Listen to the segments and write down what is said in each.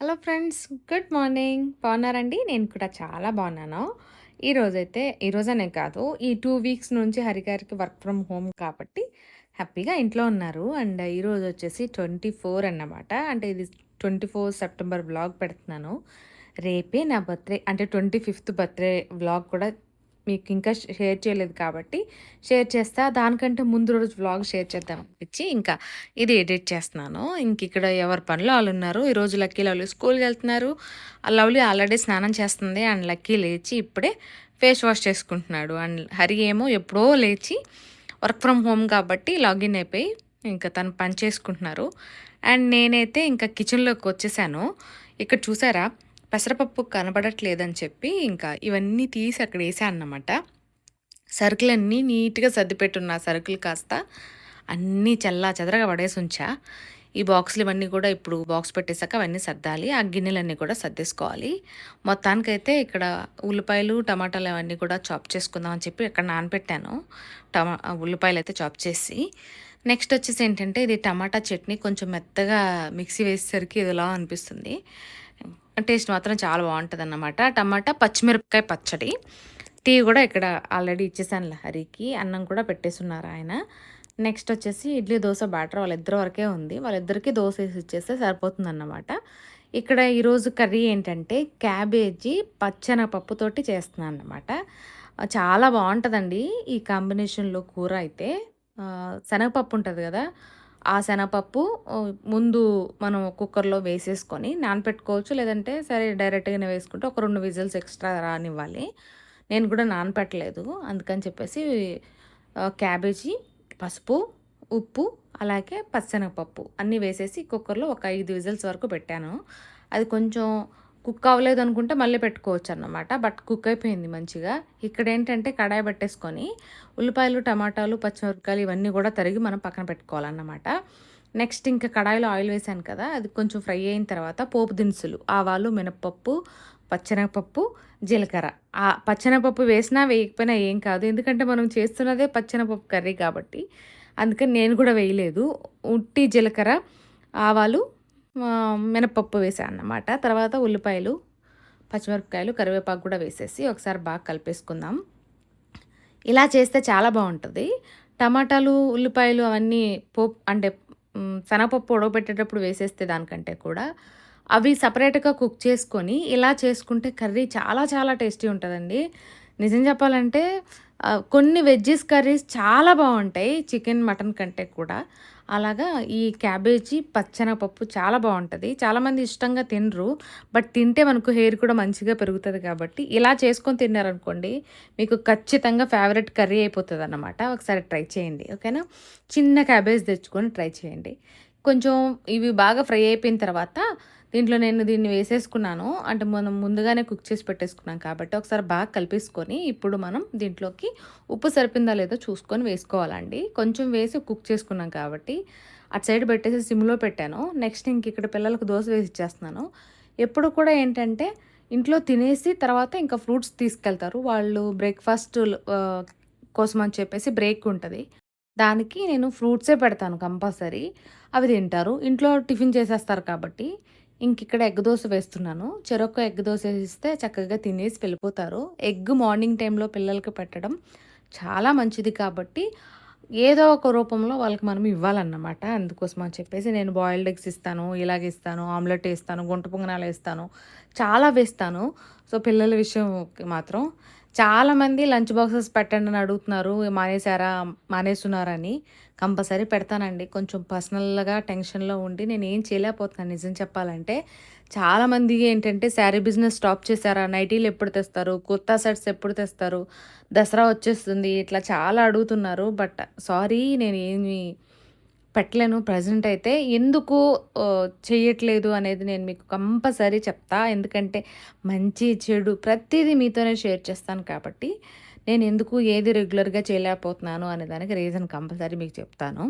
Hello friends good morning. బాగున్నారండి? నేను కూడా చాలా బాగున్నాను. ఈరోజైతే ఈరోజనే కాదు ఈ టూ వీక్స్ నుంచి హరిగారికి వర్క్ ఫ్రమ్ హోమ్ కాబట్టి హ్యాపీగా ఇంట్లో ఉన్నారు. అండ్ ఈరోజు వచ్చేసి ట్వంటీ ఫోర్ అన్నమాట. అంటే ఇది ట్వంటీ ఫోర్ సెప్టెంబర్ బ్లాగ్ పెడుతున్నాను. రేపే నా బర్త్డే అంటే ట్వంటీ ఫిఫ్త్ బర్త్డే వ్లాగ్ కూడా మీకు ఇంకా షేర్ చేయలేదు కాబట్టి షేర్ చేస్తా. దానికంటే ముందు రోజు వ్లాగ్ షేర్ చేద్దాం అనిపించి ఇంకా ఇది ఎడిట్ చేస్తున్నాను. ఇంక ఇక్కడ ఎవరి పనులు వాళ్ళు ఉన్నారు. ఈరోజు లక్కీ లవ్లీ స్కూల్కి వెళ్తున్నారు. ఆ లవ్లీ ఆల్రెడీ స్నానం చేస్తుంది అండ్ లక్కీ లేచి ఇప్పుడే ఫేస్ వాష్ చేసుకుంటున్నాడు. అండ్ హరి ఏమో ఎప్పుడో లేచి వర్క్ ఫ్రమ్ హోమ్ కాబట్టి లాగిన్ అయిపోయి ఇంకా తను పని చేసుకుంటున్నారు. అండ్ నేనైతే ఇంకా కిచెన్లోకి వచ్చేసాను. ఇక్కడ చూసారా? పెసరపప్పు కనబడట్లేదని చెప్పి ఇంకా ఇవన్నీ తీసి అక్కడ వేసాను అన్నమాట. సరుకులన్నీ నీట్గా సర్దిపెట్టున్న సరుకులు కాస్త అన్నీ చల్లా చెదరగా పడేసి ఉంచా. ఈ బాక్సులు ఇవన్నీ కూడా ఇప్పుడు బాక్స్ పెట్టేశాక అవన్నీ సర్దాలి. ఆ గిన్నెలన్నీ కూడా సర్దేసుకోవాలి. మొత్తానికైతే ఇక్కడ ఉల్లిపాయలు టమాటాలు అవన్నీ కూడా చాప్ చేసుకుందాం అని చెప్పి ఇక్కడ నానపెట్టాను టమా ఉల్లిపాయలు అయితే చాప్ చేసి. నెక్స్ట్ వచ్చేసి ఏంటంటే ఇది టమాటా చట్నీ కొంచెం మెత్తగా మిక్సీ వేసేసరికి ఇదిలా అనిపిస్తుంది. టేస్ట్ మాత్రం చాలా బాగుంటుంది అన్నమాట టమాటా పచ్చిమిరపకాయ పచ్చడి. టీ కూడా ఇక్కడ ఆల్రెడీ ఇచ్చేసాను హరికి. అన్నం కూడా పెట్టేసున్నారు ఆయన. నెక్స్ట్ వచ్చేసి ఇడ్లీ దోశ బ్యాటర్ వాళ్ళిద్దరి వరకే ఉంది. వాళ్ళిద్దరికి దోశ వేసి ఇచ్చేస్తే సరిపోతుంది అన్నమాట ఇక్కడ ఈరోజు కర్రీ ఏంటంటే క్యాబేజీ పచ్చనపప్పుతోటి చేస్తున్నాను అన్నమాట చాలా బాగుంటుందండి ఈ కాంబినేషన్లో కూర అయితే. శనగపప్పు ఉంటుంది కదా ఆ శనగపప్పు ముందు మనం కుక్కర్లో వేసేసుకొని నానపెట్టుకోవచ్చు. లేదంటే సరే డైరెక్ట్గానే వేసుకుంటే ఒక రెండు విజిల్స్ ఎక్స్ట్రా రానివ్వాలి. నేను కూడా నానపెట్టలేదు. అందుకని చెప్పేసి క్యాబేజీ పసుపు ఉప్పు అలాగే పచ్చనగపప్పు అన్నీ వేసేసి కుక్కర్లో ఒక ఐదు విజిల్స్ వరకు పెట్టాను. అది కొంచెం కుక్ అవ్వలేదు అనుకుంటే మళ్ళీ పెట్టుకోవచ్చు అన్నమాట బట్ కుక్ అయిపోయింది మంచిగా. ఇక్కడ ఏంటంటే కడాయి పెట్టేసుకొని ఉల్లిపాయలు టమాటాలు పచ్చిమిరపకాయలు ఇవన్నీ కూడా తరిగి మనం పక్కన పెట్టుకోవాలన్నమాట. నెక్స్ట్ ఇంకా కడాయిలో ఆయిల్ వేసాను కదా అది కొంచెం ఫ్రై అయిన తర్వాత పోపు దినుసులు ఆవాలు మినప్పప్పు పచ్చెనగపప్పు జీలకర్ర. ఆ పచ్చెనగపప్పు వేసినా వేయకపోయినా ఏం కాదు. ఎందుకంటే మనం చేస్తున్నదే పచ్చెనగపప్పు కర్రీ కాబట్టి. అందుకని నేను కూడా వేయలేదు. ఉట్టి జీలకర్ర ఆవాలు మినపప్పు వేసాను అన్నమాట తర్వాత ఉల్లిపాయలు పచ్చిమిరపకాయలు కరివేపాకు కూడా వేసేసి ఒకసారి బాగా కలిపేసుకుందాం. ఇలా చేస్తే చాలా బాగుంటుంది. టమాటాలు ఉల్లిపాయలు అవన్నీ పోపు అంటే శనగపప్పు ఉడవబెట్టేటప్పుడు వేసేస్తే దానికంటే కూడా అవి సపరేట్గా కుక్ చేసుకొని ఇలా చేసుకుంటే కర్రీ చాలా చాలా టేస్టీ ఉంటుందండి. నిజం చెప్పాలంటే కొన్ని వెజ్జెస్ కర్రీస్ చాలా బాగుంటాయి చికెన్ మటన్ కంటే కూడా. అలాగా ఈ క్యాబేజీ పచ్చనపప్పు చాలా బాగుంటుంది. చాలామంది ఇష్టంగా తినరు బట్ తింటే మనకు హెయిర్ కూడా మంచిగా పెరుగుతుంది కాబట్టి ఇలా చేసుకొని తిన్నారనుకోండి మీకు ఖచ్చితంగా ఫేవరెట్ కర్రీ అయిపోతుంది అన్నమాట ఒకసారి ట్రై చేయండి ఓకేనా? చిన్న క్యాబేజ్ తెచ్చుకొని ట్రై చేయండి. కొంచెం ఇవి బాగా ఫ్రై అయిపోయిన తర్వాత దీంట్లో నేను దీన్ని వేసేసుకున్నాను. అంటే మనం ముందుగానే కుక్ చేసి పెట్టేసుకున్నాం కాబట్టి ఒకసారి బాగా కలిపేసుకొని ఇప్పుడు మనం దీంట్లోకి ఉప్పు సరిపోయిందా లేదో చూసుకొని వేసుకోవాలండి. కొంచెం వేసి కుక్ చేసుకున్నాం కాబట్టి అటు సైడ్ పెట్టేసి సిమ్లో పెట్టాను. నెక్స్ట్ ఇంక ఇక్కడ పిల్లలకు దోశ వేసి ఇచ్చేస్తున్నాను. ఎప్పుడు కూడా ఏంటంటే ఇంట్లో తినేసి తర్వాత ఇంకా ఫ్రూట్స్ తీసుకెళ్తారు. వాళ్ళు బ్రేక్ఫాస్ట్ కోసం అని చెప్పేసి బ్రేక్ ఉంటుంది. దానికి నేను ఫ్రూట్సే పెడతాను కంపల్సరీ. అవి తింటారు. ఇంట్లో టిఫిన్ చేసేస్తారు కాబట్టి. ఇంక ఇక్కడ ఎగ్ దోశ వేస్తున్నాను. చెరొక్క ఎగ్ దోశ వేస్తే చక్కగా తినేసి వెళ్ళిపోతారు. ఎగ్ మార్నింగ్ టైంలో పిల్లలకి పెట్టడం చాలా మంచిది కాబట్టి ఏదో ఒక రూపంలో వాళ్ళకి మనం ఇవ్వాలన్నమాట. అందుకోసం అని చెప్పేసి నేను బాయిల్డ్ ఎగ్స్ ఇస్తాను ఇలాగ ఇస్తాను ఆమ్లెట్ వేస్తాను గుంట పొంగనాలు వేస్తాను చాలా వేస్తాను. సో పిల్లల విషయం మాత్రం చాలామంది లంచ్ బాక్సెస్ పెట్టండి అని అడుగుతున్నారు. మానేశారా? మానేస్తున్నారని. కంపల్సరీ పెడతానండి. కొంచెం పర్సనల్గా టెన్షన్లో ఉండి నేను ఏం చేయలేకపోతున్నాను నిజం చెప్పాలంటే. చాలామంది ఏంటంటే శారీ బిజినెస్ స్టాప్ చేశారా? నైటీలు ఎప్పుడు తెస్తారు? కుర్తా సెట్స్ ఎప్పుడు తెస్తారు? దసరా వచ్చేస్తుంది. ఇట్లా చాలా అడుగుతున్నారు. బట్ సారీ నేను ఏమి పెట్టలేను ప్రజెంట్ అయితే. ఎందుకు చేయట్లేదు అనేది నేను మీకు కంపల్సరీ చెప్తా. ఎందుకంటే మంచి చెడు ప్రతిదీ మీతోనే షేర్ చేస్తాను కాబట్టి నేను ఎందుకు ఏది రెగ్యులర్గా చేయలేకపోతున్నాను అనే దానికి రీజన్ కంపల్సరీ మీకు చెప్తాను.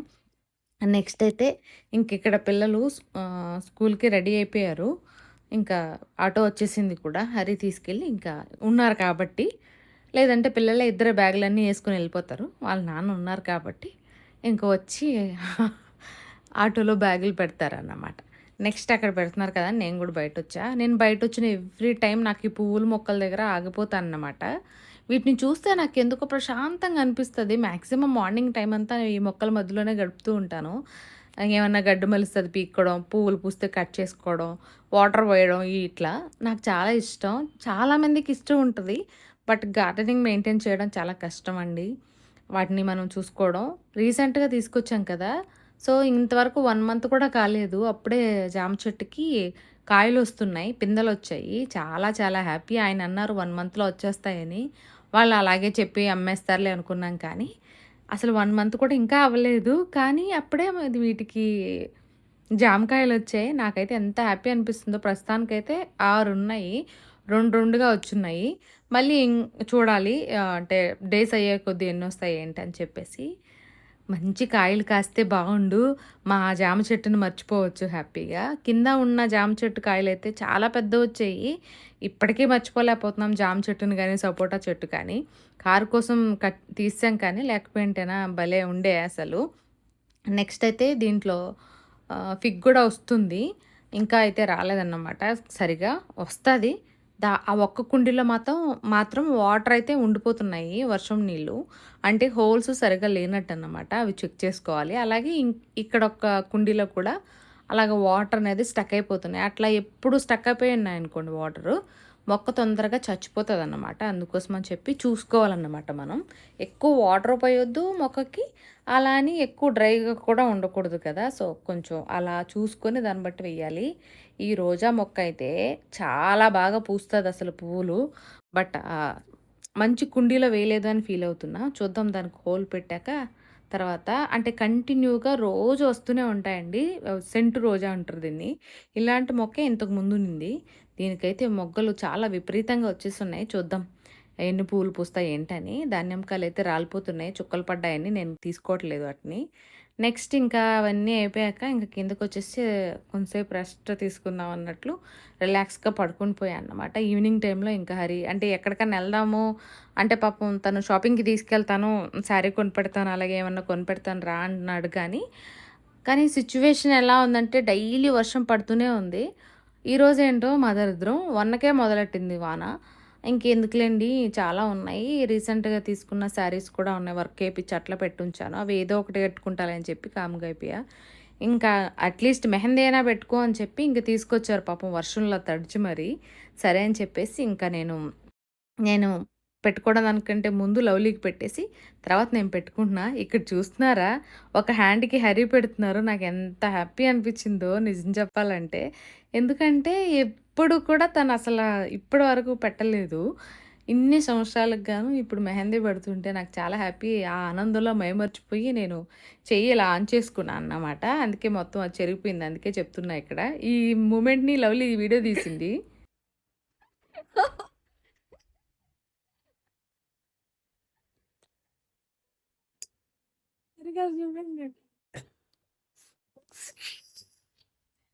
నెక్స్ట్ అయితే ఇంక ఇక్కడ పిల్లలు స్కూల్కి రెడీ అయిపోయారు. ఇంకా ఆటో వచ్చేసింది కూడా. హరి తీసుకెళ్ళి ఇంకా ఉన్నారు కాబట్టి. లేదంటే పిల్లలే ఇద్దరు బ్యాగులన్నీ వేసుకుని వెళ్ళిపోతారు. వాళ్ళ నాన్న ఉన్నారు కాబట్టి ఇంకా వచ్చి ఆటోలో బ్యాగులు పెడతారన్నమాట. నెక్స్ట్ అక్కడ పెడుతున్నారు కదా అని నేను కూడా బయట వచ్చా నేను బయట వచ్చిన ఎవ్రీ టైం నాకు ఈ పువ్వుల మొక్కల దగ్గర ఆగిపోతాను అన్నమాట వీటిని చూస్తే నాకు ఎందుకో ప్రశాంతంగా అనిపిస్తుంది. మ్యాక్సిమం మార్నింగ్ టైం అంతా ఈ మొక్కల మధ్యలోనే గడుపుతూ ఉంటాను. ఏమన్నా గడ్డు మలుస్తుంది పీక్కోవడం పువ్వులు పూస్తే కట్ చేసుకోవడం వాటర్ పోయడం ఇట్లా. నాకు చాలా ఇష్టం. చాలామందికి ఇష్టం ఉంటుంది. బట్ గార్డెనింగ్ మెయింటైన్ చేయడం చాలా కష్టం అండి. వాటిని మనం చూసుకోవడం. రీసెంట్గా తీసుకొచ్చాం కదా. సో ఇంతవరకు వన్ మంత్ కూడా కాలేదు. అప్పుడే జామ చెట్టుకి కాయలు వస్తున్నాయి పిందెలు వచ్చాయి. చాలా చాలా హ్యాపీ. ఆయన అన్నారు వన్ మంత్లో వచ్చేస్తాయని. వాళ్ళు అలాగే చెప్పి అమ్మేస్తారులే అనుకున్నాం కానీ అసలు వన్ మంత్ కూడా ఇంకా అవ్వలేదు. కానీ అప్పుడే వీటికి జామకాయలు వచ్చాయి. నాకైతే ఎంత హ్యాపీ అనిపిస్తుందో ప్రస్తుతానికైతే ఆరు ఉన్నాయి రెండు రెండుగా వచ్చున్నాయి. మళ్ళీ చూడాలి అంటే డేస్ అయ్యే కొద్దీ ఎన్ని వస్తాయి ఏంటి అని చెప్పేసి. మంచి కాయలు కాస్తే బాగుండు. మా జామ చెట్టును మర్చిపోవచ్చు హ్యాపీగా. కింద ఉన్న జామ చెట్టు కాయలు అయితే చాలా పెద్ద వచ్చాయి. ఇప్పటికీ మర్చిపోలేకపోతున్నాం జామ చెట్టును కానీ సపోటా చెట్టు కానీ. కారు కోసం కట్ తీసాం కానీ లేకపోయింటేనా భలే ఉండే అసలు. నెక్స్ట్ అయితే దీంట్లో ఫిగ్ కూడా వస్తుంది. ఇంకా అయితే రాలేదన్నమాట. సరిగా వస్తుంది. దా ఆ ఒక్క కుండీలో మాత్రం మాత్రం వాటర్ అయితే ఉండిపోతున్నాయి వర్షం నీళ్ళు. అంటే హోల్స్ సరిగా లేనట్టు అన్నమాట అవి చెక్ చేసుకోవాలి. అలాగే ఇక్కడ ఒక కుండీలో కూడా అలాగ వాటర్ అనేది స్టక్ అయిపోతున్నాయి. అట్లా ఎప్పుడు స్టక్ అయిపోయి ఉన్నాయి అనుకోండి వాటరు మొక్క తొందరగా చచ్చిపోతుంది అన్నమాట అందుకోసం అని చెప్పి చూసుకోవాలన్నమాట మనం. ఎక్కువ వాటర్ పోయొద్దు మొక్కకి. అలా అని ఎక్కువ డ్రైగా కూడా ఉండకూడదు కదా. సో కొంచెం అలా చూసుకొని దాన్ని బట్టి వెయ్యాలి ఈ రోజా మొక్క అయితే చాలా బాగా పూస్తుంది అసలు పువ్వులు. బట్ మంచి కుండీలో వేయలేదు అని ఫీల్ అవుతున్నా. చూద్దాం దానికి హోల్ పెట్టాక తర్వాత అంటే కంటిన్యూగా రోజు వస్తూనే ఉంటాయండి. సెంటు రోజా అంటారు దీన్ని. ఇలాంటి మొక్క ఇంతకు ముందు ఉంది దీనికైతే మొగ్గలు చాలా విపరీతంగా వచ్చేస్తున్నాయి. చూద్దాం ఎన్ని పువ్వులు పూస్తాయి ఏంటని. ధాన్యంకాయలు అయితే రాలిపోతున్నాయి. చుక్కలు పడ్డాయని నేను తీసుకోవట్లేదు వాటిని. నెక్స్ట్ ఇంకా అవన్నీ అయిపోయాక ఇంకా కిందకు వచ్చేసి కొంతసేపు రెస్ట్ తీసుకుందాం అన్నట్లు రిలాక్స్గా పడుకుని పోయా అన్నమాట. ఈవినింగ్ టైంలో ఇంకా హరి అంటే ఎక్కడికైనా వెళ్దాము అంటే పాపం తను షాపింగ్కి తీసుకెళ్తాను శారీ కొనిపెడతాను అలాగే ఏమన్నా కొనిపెడతాను రా అన్నాడు కానీ కానీ సిచ్యువేషన్ ఎలా ఉందంటే డైలీ వర్షం పడుతూనే ఉంది. ఈరోజు ఏంటో మా దరిద్రం వన్నకే మొదలెట్టింది వాన. ఇంకెందుకులేండి చాలా ఉన్నాయి. రీసెంట్గా తీసుకున్న శారీస్ కూడా ఉన్నాయి. వర్క్ వేయించి అట్లా పెట్టుంచాను. అవి ఏదో ఒకటి కట్టుకుంటాలని చెప్పి కామ్గా అయిపోయా ఇంకా అట్లీస్ట్ మెహందీ అయినా పెట్టుకో అని చెప్పి ఇంక తీసుకొచ్చారు పాపం వర్షంలో తడిచి మరి. సరే అని చెప్పేసి ఇంకా నేను నేను పెట్టుకోవడం దానికంటే ముందు లవ్లీకి పెట్టేసి తర్వాత నేను పెట్టుకుంటున్నా. ఇక్కడ చూస్తున్నారా? ఒక హ్యాండ్కి హెరీ పెడుతున్నారు. నాకు ఎంత హ్యాపీ అనిపించిందో నిజం చెప్పాలంటే. ఎందుకంటే ఎప్పుడు కూడా తను అసలు ఇప్పటి వరకు పెట్టలేదు. ఇన్ని సంవత్సరాలకు గాను ఇప్పుడు మెహందీ పెడుతుంటే నాకు చాలా హ్యాపీ. ఆ ఆనందంలో మైమర్చిపోయి నేను చెయ్యి ఇలా ఆన్ చేసుకున్నాను అన్నమాట. అందుకే మొత్తం అది చెరిగిపోయింది. అందుకే చెప్తున్నా ఇక్కడ. ఈ మూమెంట్ని లవ్లీ వీడియో తీసింది.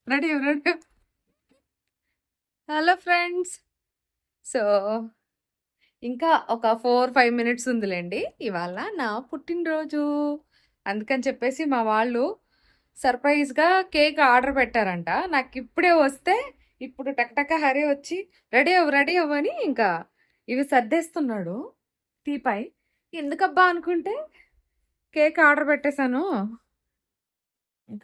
Ready ready hello friends so ఇంకా ఒక ఫోర్ ఫైవ్ మినిట్స్ ఉందిలేండి. ఇవాళ నా పుట్టినరోజు. అందుకని చెప్పేసి మా వాళ్ళు సర్ప్రైజ్గా కేక్ ఆర్డర్ పెట్టారంట. నాకు ఇప్పుడే వస్తే ఇప్పుడు టక్టక హరే వచ్చి రెడీ అవ్వు రెడీ అవ్వని ఇంకా ఇవి సర్దేస్తున్నాడు. తీపై ఎందుకబ్బా అనుకుంటే కేక్ ఆర్డర్ పెట్టేశాను.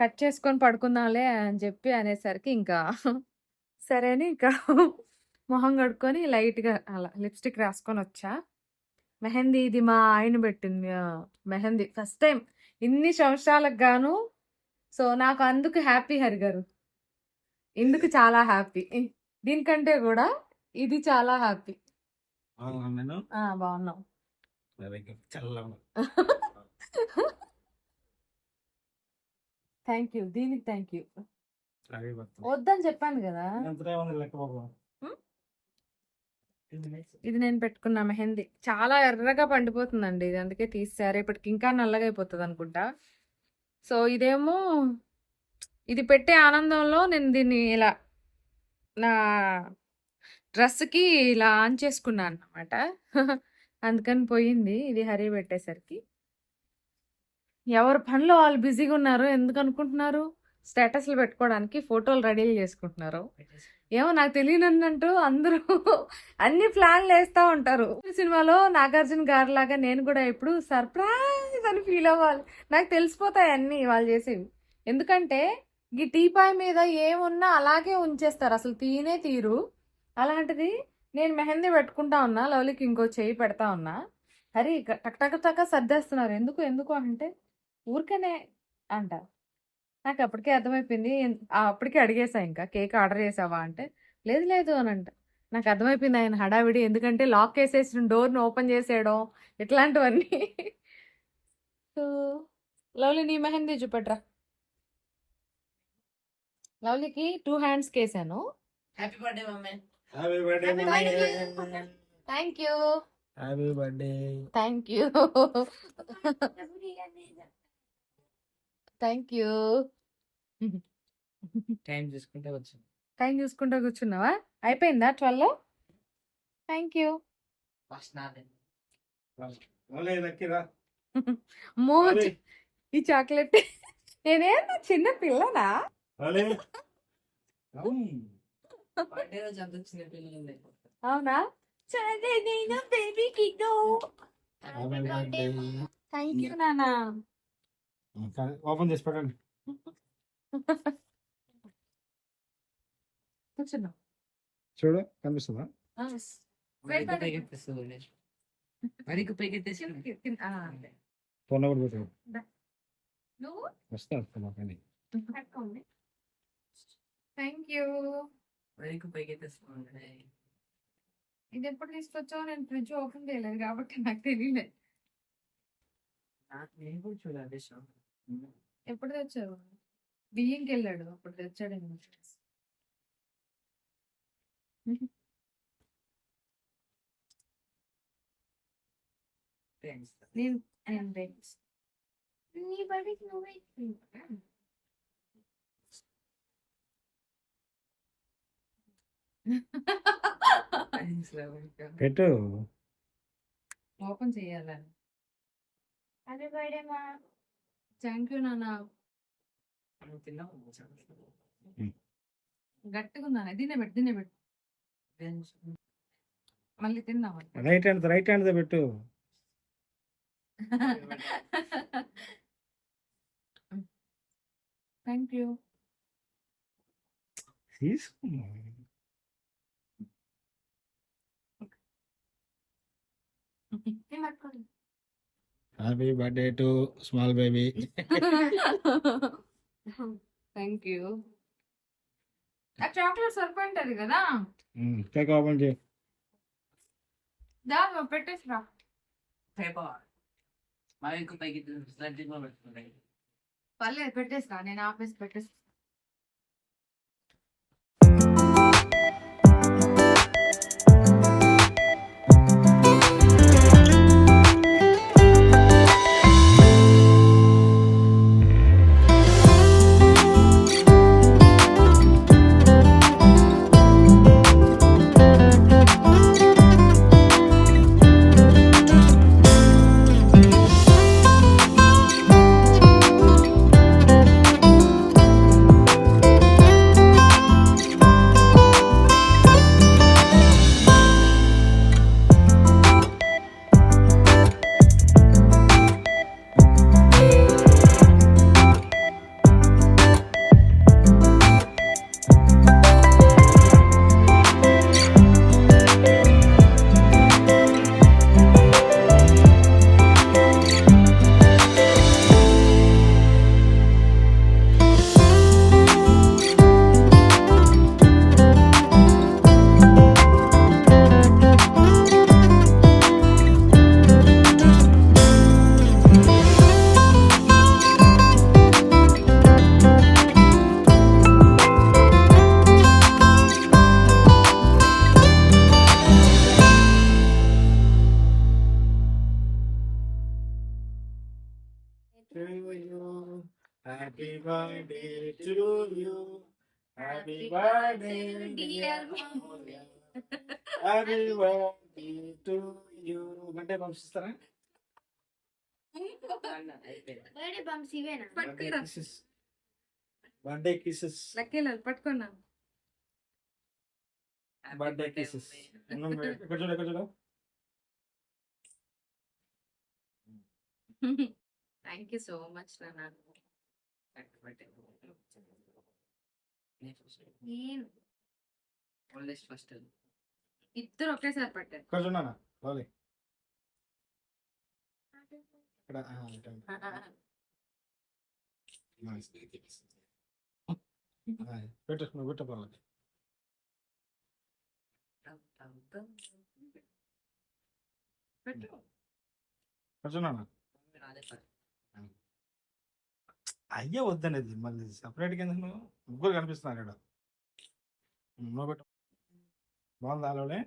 కట్ చేసుకొని పడుకుందాంలే అని చెప్పి అనేసరికి ఇంకా సరే అని ఇంకా మొహం కడుక్కొని లైట్గా అలా లిప్స్టిక్ రాసుకొని వచ్చా. మెహందీ ఇది మా ఆయన పెట్టింది. మెహందీ ఫస్ట్ టైం ఇన్ని సంవత్సరాలకు గాను. సో నాకు అందుకు హ్యాపీ హరి గారు. ఇందుకు చాలా హ్యాపీ. దీనికంటే కూడా ఇది చాలా హ్యాపీ. బాగున్నాం. Thank you. దీనికి థ్యాంక్ యూ. వద్దని చెప్పాను కదా. ఇది నేను పెట్టుకున్న మెహందీ. చాలా ఎర్రగా పండిపోతుందండి ఇది. అందుకే తీసారు ఇప్పటికి ఇంకా నల్లగా అయిపోతుంది అనుకుంటా. సో ఇదేమో ఇది పెట్టే ఆనందంలో నేను దీన్ని ఇలా నా డ్రెస్కి ఇలా ఆన్ చేసుకున్నాను అనమాట అందుకని పోయింది. ఇది హరి పెట్టేసరికి. ఎవరి పనిలో వాళ్ళు బిజీగా ఉన్నారు? ఎందుకు అనుకుంటున్నారు? స్టేటస్లు పెట్టుకోవడానికి ఫోటోలు రెడీ చేసుకుంటున్నారు. ఏమో నాకు తెలియనంటూ అందరూ అన్ని ప్లాన్లు వేస్తూ ఉంటారు. సినిమాలో నాగార్జున గారు లాగా నేను కూడా ఇప్పుడు సర్ప్రైజ్ అని ఫీల్ అవ్వాలి. నాకు తెలిసిపోతాయి అన్ని వాళ్ళు చేసేవి. ఎందుకంటే ఈ టీపాయ్ మీద ఏమున్నా అలాగే ఉంచేస్తారు. అసలు తీనే తీరు. అలాంటిది నేను మెహందీ పెట్టుకుంటా ఉన్నా లవ్లీకి ఇంకో చేయి పెడతా ఉన్నా హరి ఇక టక్ టక్ టక్ సర్దేస్తున్నారు. ఎందుకు? ఎందుకు అంటే ఊరికనే అంట. నాకు అప్పటికే అర్థమైపోయింది. అప్పటికే అడిగేసా ఇంకా కేక్ ఆర్డర్ చేసావా? అంటే లేదు లేదు అని అంట. నాకు అర్థమైపోయింది ఆయన హడావిడి. ఎందుకంటే లాక్ వేసేసిన డోర్ని ఓపెన్ చేసేయడం ఇట్లాంటివన్నీ. సో లవ్లీ నీ మెహందీ చూపెట్రా. లవ్లీకి two hands కేసాను. Happy birthday mummy. Happy birthday thank you happy birthday. Thank you thank you. Time చూసుకుంటే వచ్చింది టైం చూసుకుంటూ కూర్చున్నావా? అయిపోయిందా ట్వెల్వ్? Thank you. మో ఈ చాక్లెట్. నేనేనా చిన్న పిల్లనా? అవునా? సరే నేను బేబీకి థ్యాంక్ యూ నానా ఓపెన్ చేసి పెట్టండి. చూడు కనిపిస్తుందా? వరికి పైకి ఎత్తేస్తుంది వరికి పైకి ఎత్తేసి ఫోన్ నెంబర్ పెట్టు. నువ్వు? వస్తా మాకని పెట్టుకోండి. థ్యాంక్ యూ వరికి పైకి ఎత్తేస్తుంది ఇది ఎప్పుడు తీసుకొచ్చావు నేను ఫ్రిడ్జ్ ఓపెన్ చేయలేదు కాబట్టి నాకు తెలియలేదు నాకు నేను కూడా చూడాలి షాప్ ఎప్పుడు తెచ్చావు బియ్యంకి వెళ్ళాడు అప్పుడు తెచ్చాడు థ్యాంక్స్ నేను నేను థ్యాంక్స్ నీ బడికి నువ్వే థ్యాంక్స్ పెట్టు. ఓపెన్ చేయాలని. అదే బర్త్డే మా థ్యాంక్ యూ నాన్న. తిన్నావు గట్టిగా ఉందా దీన్నే పెట్టు దీన్నే పెట్టు. మళ్ళీ తిందాం రైట్ హ్యాండ్ రైట్ హ్యాండ్ పెట్టు. Thank you. తీసుకున్నా happy birthday to small baby thank you ఆ చాక్లెట్ సరిపోయింటది కదా? కేక్ ఓపెన్ చేయి దా పెట్టేసిరా. పేపర్ వరికి పైకి స్లైడింగ్ పెట్టుకుంటాయి పర్లేదు పెట్టేసిరా. నేను ఆఫీస్ పెట్టేసి happy birthday dear happy birthday to you అంటే పంపిస్తారా బర్త్డే బంప్స్ ఇవేనా? పట్టుకురా. బర్త్డే కిసెస్ లక్కీ పట్టుకున్నా. బర్త్డే కిసెస్ ఇక్కడ చూడు ఇక్కడ చూడు. థ్యాంక్ యూ సో మచ్ నాన్న. ఫస్ట్ ఇద్దరు ఒకేసారి పట్టారు ఇక్కడ చూడనా ఇక్కడ. ఆ, పెట్టు. నువ్వు చూడనా అయ్యే వద్దనేది. మళ్ళీ సపరేట్గా ఎందుకు నువ్వు? ముగ్గురు కనిపిస్తున్నారు ఇక్కడ. బాగుంది ఆలోనే?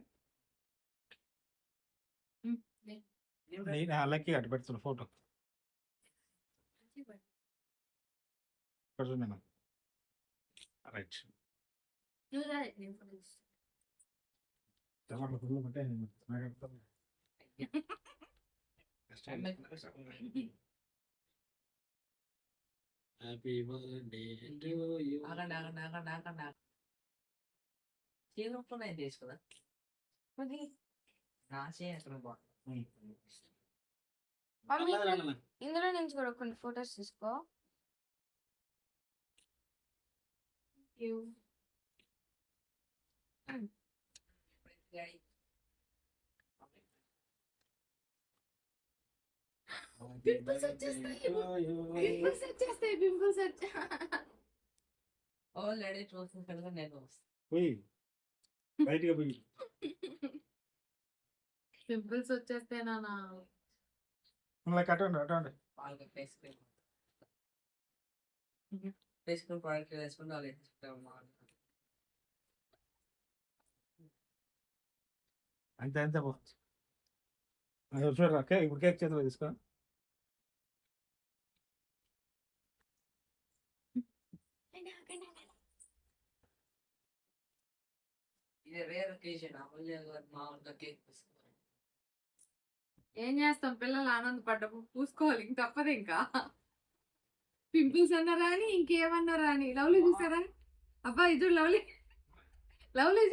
నేను అలాగే అటు పెడుతున్నా ఫోటో. రైట్. టమాటా హ్యాపీ బర్త్డే టు యు ఆగండి ఆగండి ఆగండి ఆగండి ఆగండి. చీరప్పుడు నేను తీసుకుదా నా ఎక్కడ బాగుంది. ఇందులో నుంచి కూడా కొన్ని ఫొటోస్ తీసుకో. వచ్చేస్తాయి. పింపుల్స్ వచ్చేస్తాయి పింపుల్స్ వచ్చా ఆల్రెడీ చూసిన పిల్లలు నేను పోయి పింపుల్స్ వచ్చేస్తే నాన్న మళ్ళీ కట్టండి అటండి వాళ్ళకి face cream face cream product వేసుకుంటే వాళ్ళు వేసుకుంటారు అంతే అంతే చూడరా ఇప్పుడు కేక్ చేతిలో తీసుకో. ఇది రేర్ ఒకేషన్ అమూల్య గారు మామూలుగా కేక్ తీసుకున్నారు ఏం చేస్తాం? పిల్లలు ఆనందపడ్డప్పుడు పూసుకోవాలి ఇంక తప్పదు ఇంకా. పింపుల్స్ అన్నారా అని ఇంకేమన్నారా అని లవ్లీ చూసారా? అబ్బా ఇది లవ్లీ. లవ్లీ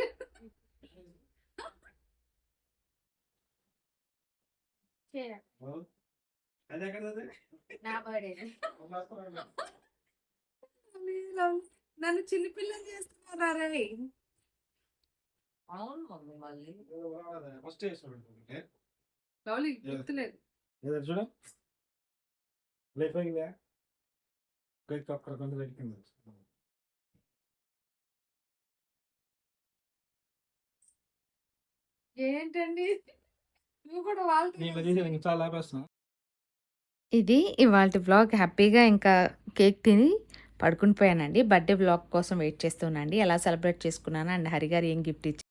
నా బర్త్డే. లవ్లీ. నన్ను చిన్న పిల్లలు చేస్తున్నారా రవి అవును మమ్మీ మళ్ళీ. ఫస్ట్ లవ్లీ గుర్తులేదు. ఏదో చూడ. లేకపోయిందా కేక్ అక్కడ కొంత ఏంటండి? నువ్వు కూడా చాలా ఆపేస్తున్నా ఇది ఇవాళ వ్లాగ్ హ్యాపీగా ఇంకా కేక్ తిని పడుకుని పోయానండి. బర్త్డే బ్లాగ్ కోసం వెయిట్ చేస్తున్నాండి ఎలా సెలబ్రేట్ చేసుకున్నాను అండ్ హరిగారు ఏం గిఫ్ట్ ఇచ్చి